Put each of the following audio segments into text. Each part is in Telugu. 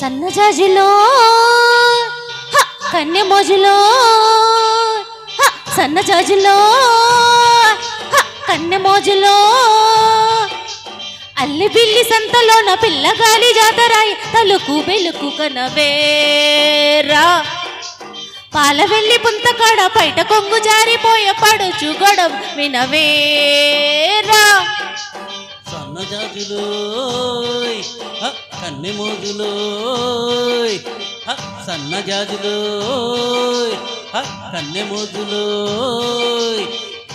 సన్నజాజిలో హ, కన్నె మోజులో హ, సన్నజాజిలో హ, కన్నె మోజులో అల్లి బిల్లి సంతలోన పిల్లగాలి జాతరాయి తలుకు వెలుకు కనవేరా. పాల వెళ్ళి పుంతకాడ బయట కొంగు జారిపోయే పడుచు గొడవ వినవేరా. సన్నజాజులోయ్. హ, కన్నె హ, కన్నె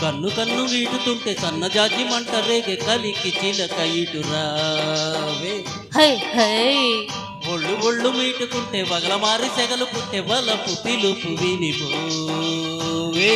కన్ను కన్ను వీటుతుంటే సన్నజాజి మంట రేగే కలికి చిలక ఇటు రావే హై హై. ఒళ్ళు ఒళ్ళు మీటుకుంటే వగల మారి సెగలు పుట్టే వలపు పిలుపు వినిపోవే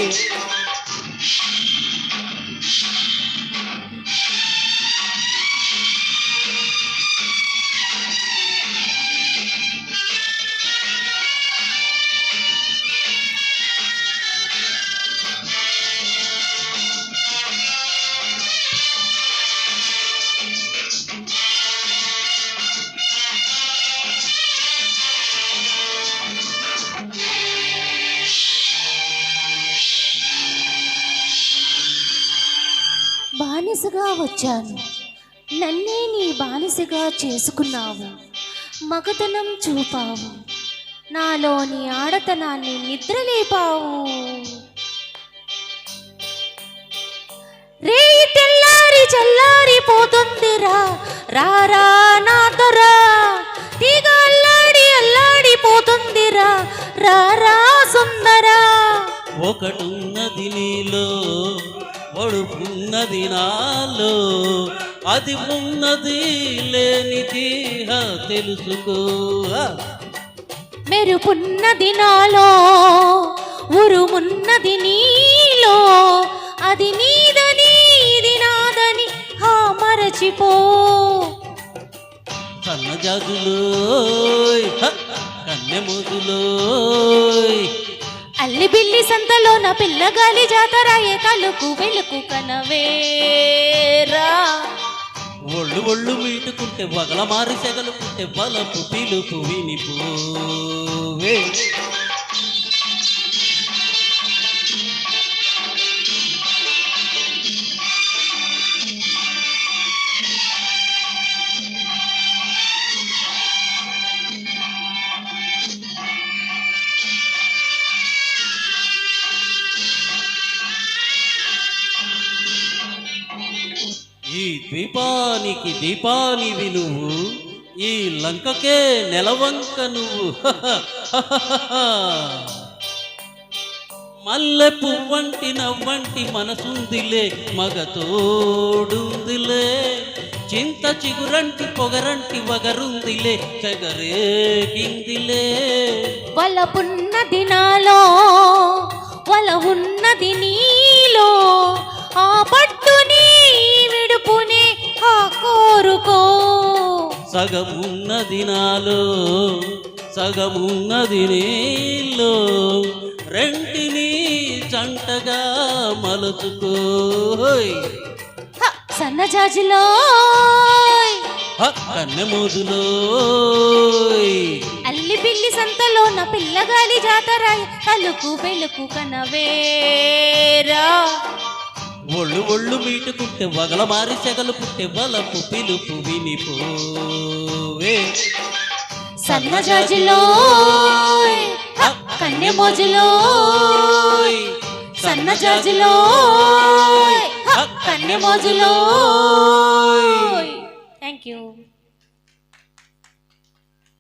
బానిసగా వచ్చాను. నన్నే నీ బానిసగా చేసుకున్నావు. మగతనం చూపావు. నాలోని ఆడతనాన్ని నిద్రలేపావు. రే తెల్లారి చల్లారి పోతుందిరా రారా నాదరా తీగ అల్లాడి అల్లాడి పోతుందిరా రారా సుందరా. ఒకటున్నది నీలో ఒడుపున్నది నాలో అది ఉన్నది లేనిది హ, తెలుసుకో. హ. మెరుపున్నది నాలో ఉరుమున్నది నీలో అది నీదని ఇది నాదని హా మరచిపో. సన్నజాజులోయ్ హ, కన్నె మోజులోయ్ పిల్లి బిల్లి సంతలోన పిల్లగాలి జాతరాయే తలుకు వెలుకు కనవేరా ఒళ్ళు ఒళ్ళు మీటుకుంటే వగల మారి సెగలుకుంటే పుట్టే బలపు పిలుపు వినిపోవే. ఈ ద్వీపానికి దీపానివి నువ్వు ఈ లంకకే నెలవంక నువ్వు. మల్లె పువ్వంటి నవ్వంటి మనసుందిలే మగతోడుందిలే చింత చిగురంటి పొగరంటి వగరుందిలే చెగరేకిందిలే వలపున్నది నాలో వల ఉన్నది నీ కోరుకో సగమున్నది నాలో సగమున్నది నీలో. రెంటిని చంటగా మలుచుకోయ్ హ, సన్నజాజిలో. హ, కన్నె మోజులోయ్ అల్లి బిల్లి సంతలో నా పిల్లగాలి జాతరాయి తలుకు వెలుకు కనవేరా. ఒళ్ళు ఒళ్ళు మీటుకుంటే వగల మారి సెగలు పుట్టే వలపు పిలుపు వినిపోవే సన్నజాజిలో కన్నె మోజులో సన్నజాజిలో కన్నె మోజులో థ్యాంక్ యూ